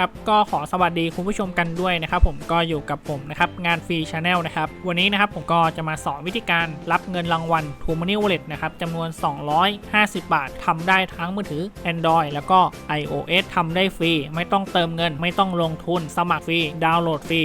ครับก็ขอสวัสดีคุณผู้ชมกันด้วยนะครับผมก็อยู่กับผมนะครับงานฟรีชาแนลนะครับวันนี้นะครับผมก็จะมาสอนวิธีการรับเงินรางวัล t ูม Money Wallet นะครับจำนวน 250 บาททำได้ทั้งมือถือ Android แล้วก็ iOS ทำได้ฟรี ไม่ต้องเติมเงิน ไม่ต้องลงทุน สมัครฟรี ดาวน์โหลดฟรี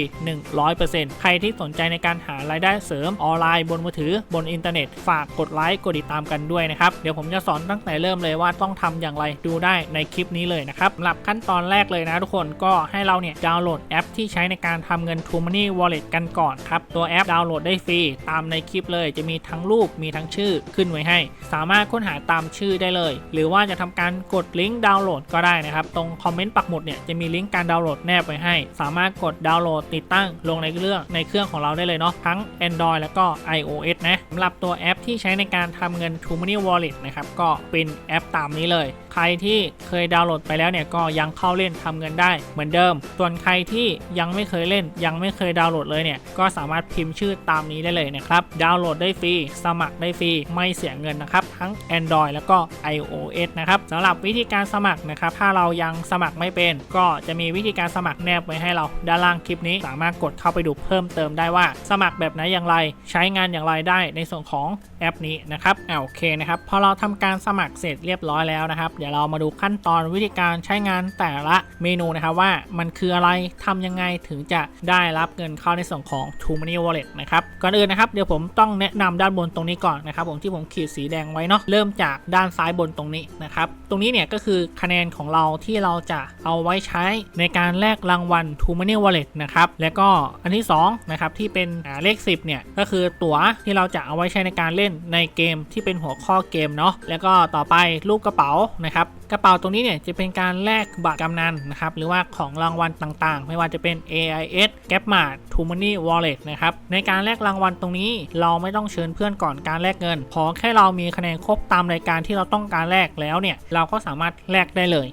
100%ใครที่สนใจในการหารายได้เสริมออนไลน์บนมือถือบนอินเทอร์เน็ตฝากกดไลค์กดติดตามกันด้วยนะครับเดี๋ยวผมจะสอนตั้งแต่เริ่มเลยว่าต้องทำอย่างไรดูได้ในคลิปนี้เลยนะครับสำหรับขั้นตอนแรกเลยนะทุกคนก็ให้เราเนี่ยดาวน์โหลดแอปที่ใช้ในการทำเงิน True Money Wallet กันก่อนครับ ตัวแอปดาวน์โหลดได้ฟรีตามในคลิปเลย จะมีทั้งรูปมีทั้งชื่อขึ้นไว้ให้ สามารถค้นหาตามชื่อได้เลย หรือว่าจะทำการกดลิงก์ดาวน์โหลดก็ได้นะครับ ตรงคอมเมนต์ปักหมุดเนี่ยจะมีลิงก์การดาวน์โหลดแนบไว้ให้ สามารถกดดาวน์โหลดติดตั้งลงในเครื่องในเครื่องของเราได้เลยเนาะทั้ง Android แล้วก็ iOS นะสำหรับตัวแอปที่ใช้ในการทำเงิน True Money Wallet นะครับก็เป็นแอปตามนี้เลยใครที่เคยดาวน์โหลดไปแล้วเนี่ยก็ยังเข้าเล่นทำเงินได้เหมือนเดิม ส่วนใครที่ยังไม่เคยเล่น ยังไม่เคยดาวน์โหลดเลยเนี่ยก็สามารถพิมพ์ชื่อตามนี้ได้เลยนะครับดาวน์โหลดได้ฟรีสมัครได้ฟรีไม่เสียเงินนะครับ ทั้ง Android แล้วก็ iOS นะครับสำหรับวิธีการสมัครนะครับ ถ้าเรายังสมัครไม่เป็น ก็จะมีวิธีการสมัครแนบไว้ให้เราด้านล่างคลิปนี้ สามารถกดเข้าไปดูเพิ่มเติมได้ว่า สมัครแบบไหนอย่างไร ใช้งานอย่างไรได้ในส่วนของแอปนี้นะครับอ่าโอเคนะครับพอเราทำการสมัครเสร็จเรียบร้อยแล้วนะครับ เดี๋ยวเรามาดูขั้นตอนวิธีการใช้งานแต่ละเมนูนะครับว่ามันคืออะไรทำยังไงถึงจะได้รับเงินเข้าในส่วนของ True Money Wallet นะครับก่อนอื่นนะครับเดี๋ยวผมต้องแนะนำด้านบนตรงนี้ก่อนนะครับผมที่ผมขีดสีแดงไว้เนาะเริ่มจากด้านซ้ายบนตรงนี้นะครับ ตรงนี้เนี่ยก็คือคะแนนของเราที่เราจะเอาไว้ใช้ในการแลกรางวัล True Money Wallet นะครับแล้วก็อันที่2นะครับที่เป็นเลข 10เนี่ยก็คือตั๋วที่เราจะเอาไว้ใช้ในการเล่นในเกมที่เป็นหัวข้อเกมเนาะแล้วก็ต่อไปรูปกระเป๋านะครับ กระเป๋าตรงนี้เนี่ยจะเป็นการแลกบัตรกำนันนะครับหรือว่าของรางวัลต่างๆ ไม่ว่าจะเป็น AIS g a p m a r t t o Money Wallet นะครับในการแลกรางวัลตรงนี้เราไม่ต้องเชิญเพื่อนก่อนการแลกเงินขอแค่เรามีคะแนนครบตามรายการที่เราต้องการแลกแล้วเนี่ยเราก็สามารถแลกได้เลย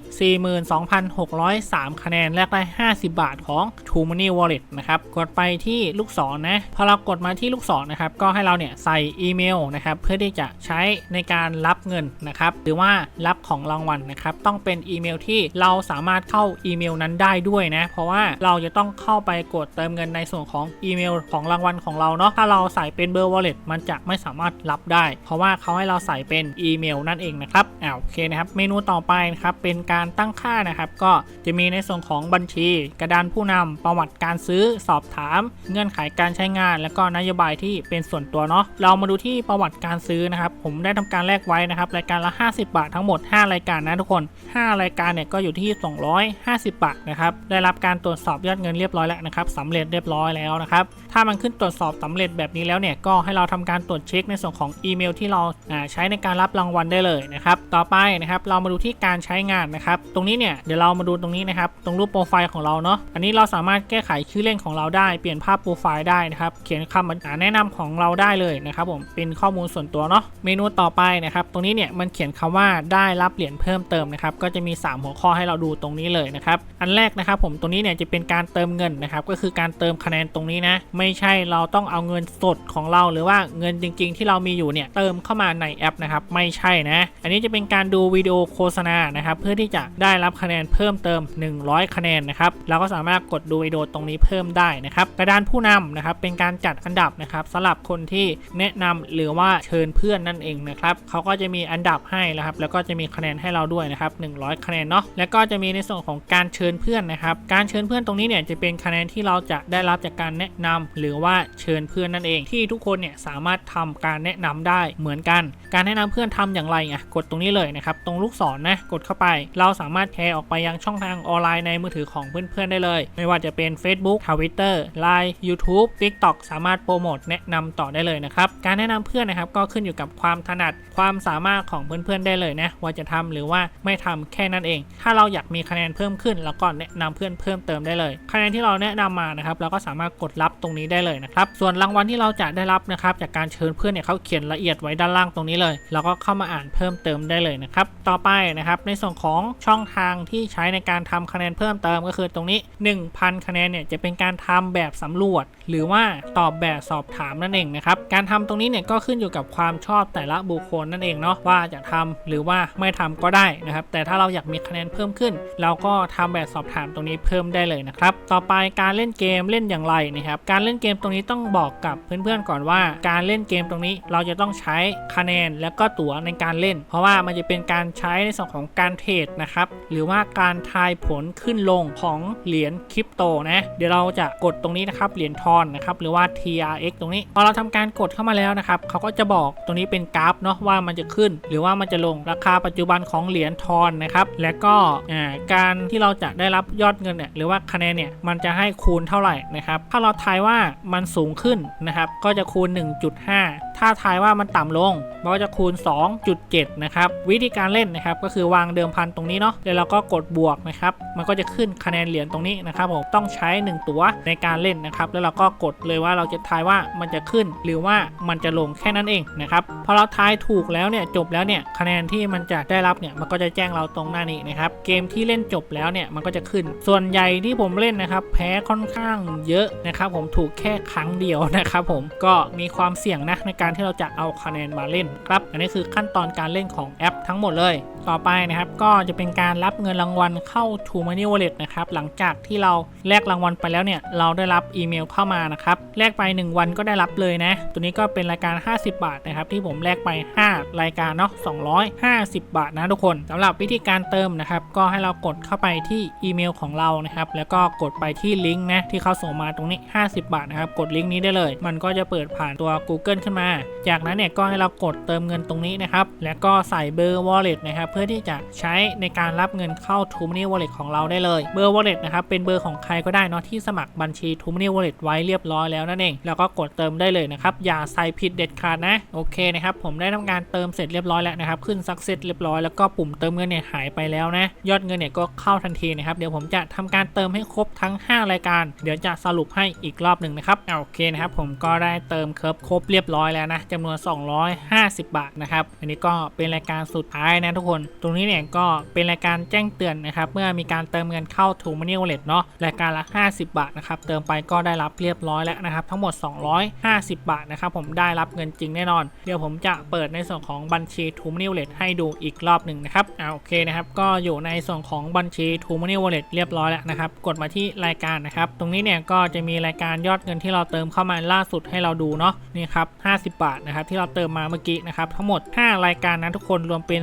42,603 คะแนนแลกได้ 50 บาทของ True Money Wallet นะครับกดไปที่ลูกศรนนะพอเรากดมาที่ลูกศรนนะครับก็ให้เราเนี่ยใส่อีเมลนะครับเพื่อที่จะใช้ในการรับเงินนะครับหรือว่ารับของรางวัลนะครับต้องเป็นอีเมลที่เราสามารถเข้าอีเมลนั้นได้ด้วยนะ เพราะว่าเราจะต้องเข้าไปกดเติมเงินในส่วนของอีเมลของรางวัลของเราเนาะถ้าเราใส่เป็นเบอร์ wallet มันจะไม่สามารถรับได้ เพราะว่าเขาให้เราใส่เป็นอีเมลนั่นเองนะครับอ่าโอเคนะครับเมนูต่อไปนะครับเป็นการตั้งค่านะครับ ก็จะมีในส่วนของบัญชี กระดานผู้นำประวัติการซื้อสอบถาม เงื่อนไขการใช้งาน แล้วก็นโยบายที่เป็นส่วนตัวเนาะเรามาดูที่ประวัติการซื้อนะครับ ผมได้ทำการแลกไว้นะครับรายการละ 50 บาททั้งหมด 5 รายการนะทุกคน 5 รายการเนี่ยก็อยู่ที่ 250 บาทนะครับ ได้รับการตรวจสอบยอดเงินเรียบร้อยแล้วนะครับสำเร็จเรียบร้อยแล้วนะครับ ถ้ามันขึ้นตรวจสอบสำเร็จแบบนี้แล้วเนี่ยก็ให้เราทำการตรวจเช็คในส่วนของอีเมลที่เราใช้ในการรับรางวัลได้เลยนะครับ ต่อไปนะครับเรามาดูที่การใช้งานนะครับ ตรงนี้เนี่ยเดี๋ยวเรามาดูตรงนี้นะครับ ตรงรูปโปรไฟล์ของเราเนาะ อันนี้เราสามารถแก้ไขชื่อเล่นของเราได้ เปลี่ยนภาพโปรไฟล์ได้นะครับ เขียนคำอ่าแนะนำของเราได้เลยนะครับผม เป็นข้อมูลส่วนตัวเนาะ เมนูต่อไปนะครับ ตรงนี้เนี่ยมันเขียนคำว่าได้รับเหรียญเพิ่มเติมนะครับก็จะมี 3 หัวข้อให้เราดูตรงนี้เลยนะครับอันแรกนะครับผมตรงนี้เนี่ยจะเป็นการเติมเงินนะครับก็คือการเติมคะแนนตรงนี้นะไม่ใช่เราต้องเอาเงินสดของเราหรือว่าเงินจริง ๆ ที่เรามีอยู่เนี่ยเติมเข้ามาในแอปนะครับไม่ใช่นะอันนี้จะเป็นการดูวิดีโอโฆษณานะครับเพื่อที่จะได้รับคะแนนเพิ่มเติม 100 คะแนนนะครับเราก็สามารถกดดูวิดีโอตรงนี้เพิ่มได้นะครับกระดานผู้นำนะครับเป็นการจัดอันดับนะครับสำหรับคนที่แนะนำหรือว่าเชิญเพื่อนนั่นเองนะครับเขาก็จะมีอันดับให้นะครับแล้วก็จะมีคะแนนให้เราด้วยนะครับ100 คะแนนเนาะแล้วก็จะมีในส่วนของการเชิญเพื่อนนะครับการเชิญเพื่อนตรงนี้เนี่ยจะเป็นคะแนนที่เราจะได้รับจากการแนะนำหรือว่าเชิญเพื่อนนั่นเอง ที่ทุกคนเนี่ยสามารถทำการแนะนำได้เหมือนกัน การแนะนำเพื่อนทำอย่างไรอะกดตรงนี้เลยนะครับตรงลูกศรนนะกดเข้าไป เราสามารถแชร์ออกไปยังช่องทางออนไลน์ในมือถือของเพื่อนๆได้เลย ไม่ว่าจะเป็น Facebook Twitter Line YouTube TikTok สามารถโปรโมทแนะนำต่อได้เลยนะครับการแนะนำเพื่อนนะครับก็ขึ้นอยู่กับความถนัดความสามารถของเพื่อนๆได้เลยนะว่าจะทำหรือว่าไม่ทำแค่นั้นเอง ถ้าเราอยากมีคะแนนเพิ่มขึ้น แล้วก็แนะนำเพื่อนเพิ่มเติมได้เลย คะแนนที่เราแนะนำมานะครับเราก็สามารถกดรับตรงนี้ได้เลยนะครับส่วนรางวัลที่เราจะได้รับนะครับจากการเชิญเพื่อนเนี่ยเขาเขียนละเอียดไว้ด้านล่างตรงนี้เลยเราก็เข้ามาอ่านเพิ่มเติมได้เลยนะครับต่อไปนะครับในส่วนของช่องทางที่ใช้ในการทำคะแนนเพิ่มเติมก็คือตรงนี้ 1,000 คะแนนเนี่ยจะเป็นการทำแบบสำรวจ หรือว่าตอบแบบสอบถามนั่นเองนะครับการทำตรงนี้เนี่ยก็ขึ้นอยู่กับความชอบแต่ละบุคคลนั่นเองเนาะว่าจะทำหรือว่าไม่ทำก็ได้ได้นะครับ แต่ถ้าเราอยากมีคะแนนเพิ่มขึ้น เราก็ทำแบบสอบถามตรงนี้เพิ่มได้เลยนะครับ ต่อไปการเล่นเกมเล่นอย่างไรนะครับ การเล่นเกมตรงนี้ต้องบอกกับเพื่อนๆก่อนว่า การเล่นเกมตรงนี้เราจะต้องใช้คะแนนแล้วก็ตั๋วในการเล่น เพราะว่ามันจะเป็นการใช้ในส่วนของการเทรดนะครับ หรือว่าการทายผลขึ้นลงของเหรียญคริปโตนะ เดี๋ยวเราจะกดตรงนี้นะครับ เหรียญทอนนะครับหรือว่า TRX ตรงนี้ พอเราทำการกดเข้ามาแล้วนะครับ เขาก็จะบอกตรงนี้เป็นกราฟเนาะว่ามันจะขึ้น หรือว่ามันจะลงราคาปัจจุบันของเหรียญทอนนะครับ และก็การที่เราจะได้รับยอดเงินเนี่ยหรือว่าคะแนนเนี่ยมันจะให้คูณเท่าไหร่นะครับ ถ้าเราทายว่ามันสูงขึ้นนะครับก็จะคูณ 1.5 ถ้าทายว่ามันต่ำลงมันก็จะคูณ 2.7 นะครับ วิธีการเล่นนะครับก็คือวางเดิมพันตรงนี้เนาะแล้วเราก็กดบวกนะครับ มันก็จะขึ้นคะแนนเหรียญตรงนี้นะครับผมต้องใช้ 1 ตัวในการเล่นนะครับ แล้วเราก็กดเลยว่าเราจะทายว่ามันจะขึ้นหรือว่ามันจะลงแค่นั้นเองนะครับพอเราทายถูกแล้วเนี่ยจบแล้วเนี่ยคะแนนที่มันจะได้รับเนี่ยมันก็จะแจ้งเราตรงหน้านี้นะครับเกมที่เล่นจบแล้วเนี่ยมันก็จะขึ้น ส่วนใหญ่ที่ผมเล่นนะครับแพ้ค่อนข้างเยอะนะครับผมถูกแค่ครั้งเดียวนะครับผมก็มีความเสี่ยงนะในการการที่เราจะเอาคะแนนมาเล่นครับ อันนี้คือขั้นตอนการเล่นของแอปทั้งหมดเลย ต่อไปนะครับ ก็จะเป็นการรับเงินรางวัลเข้า True Money Wallet นะครับ หลังจากที่เราแลกรางวัลไปแล้วเนี่ย เราได้รับอีเมลเข้ามานะครับ แลกไป 1 วันก็ได้รับเลยนะ ตัวนี้ก็เป็นรายการ 50 บาทนะครับ ที่ผมแลกไป 5 รายการเนาะ 250 บาทนะทุกคนสำหรับวิธีการเติมนะครับ ก็ให้เรากดเข้าไปที่อีเมลของเรานะครับ แล้วก็กดไปที่ลิงก์นะที่เขาส่งมาตรงนี้ 50 บาทนะครับ กดลิงก์นี้ได้เลย มันก็จะเปิดผ่านตัว Google ขึ้นมา จากนั้นเนี่ยก็ให้เรากดเติมเงินตรงนี้นะครับ แล้วก็ใส่เบอร์ wallet นะครับพื่อที่จะใช้ในการรับเงินเข้า True Money Wallet ของเราได้เลยเบอร์ wallet นะครับเป็นเบอร์ของใครก็ได้เนาะที่สมัครบัญชี True Money Wallet ไว้เรียบร้อยแล้วนั่นเองแล้วก็กดเติมได้เลยนะครับอย่าใส่ผิดเด็ดขาดนะโอเคนะครับผมได้ทำการเติมเสร็จเรียบร้อยแล้วนะครับขึ้น success เรียบร้อยแล้วก็ปุ่มเติมเงินเนี่ยหายไปแล้วนะยอดเงินเนี่ยก็เข้าทันทีนะครับเดี๋ยวผมจะทำการเติมให้ครบทั้ง 5 รายการ เดี๋ยวจะสรุปให้อีกรอบหนึ่งนะครับอ่าโอเคนะครับผมก็ได้เติมเคิร์ฟครบเรียบร้อยแล้วนะจำนวน 250 บาทนะครับอันนี้ก็เป็นรายการสุดท้ายนะทุกคนตรงนี้เนี่ยก็เป็นรายการแจ้งเตือนนะครับเมื่อมีการเติมเงินเข้า True Money Wallet เนาะรายการละ 50 บาทนะครับเติมไปก็ได้รับเรียบร้อยแล้วนะครับทั้งหมด 250 บาทนะครับผมได้รับเงินจริงแน่นอน เดี๋ยวผมจะเปิดในส่วนของบัญชี True Money Wallet ให้ดูอีกรอบหนึ่งนะครับอ่าโอเคนะครับก็อยู่ในส่วนของบัญชี True Money Wallet เรียบร้อยแล้วนะครับกดมาที่รายการนะครับตรงนี้เนี่ยก็จะมีรายการยอดเงินที่เราเติมเข้ามาล่าสุดให้เราดูเนาะนี่ครับ50 บาทนะครับที่เราเติมมาเมื่อกี้นะครับทั้งหมด 5 รายการนะทุกคนรวมเป็น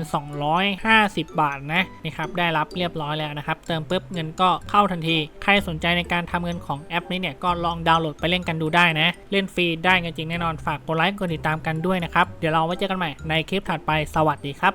50 บาทนะนี่ครับได้รับเรียบร้อยแล้วนะครับ เติมปุ๊บเงินก็เข้าทันที ใครสนใจในการทำเงินของแอปนี้เนี่ยก็ลองดาวน์โหลดไปเล่นกันดูได้นะ เล่นฟรีได้เงินจริงแน่นอนฝากกดไลค์กดติดตามกันด้วยนะครับ เดี๋ยวเราไว้เจอกันใหม่ในคลิปถัดไปสวัสดีครับ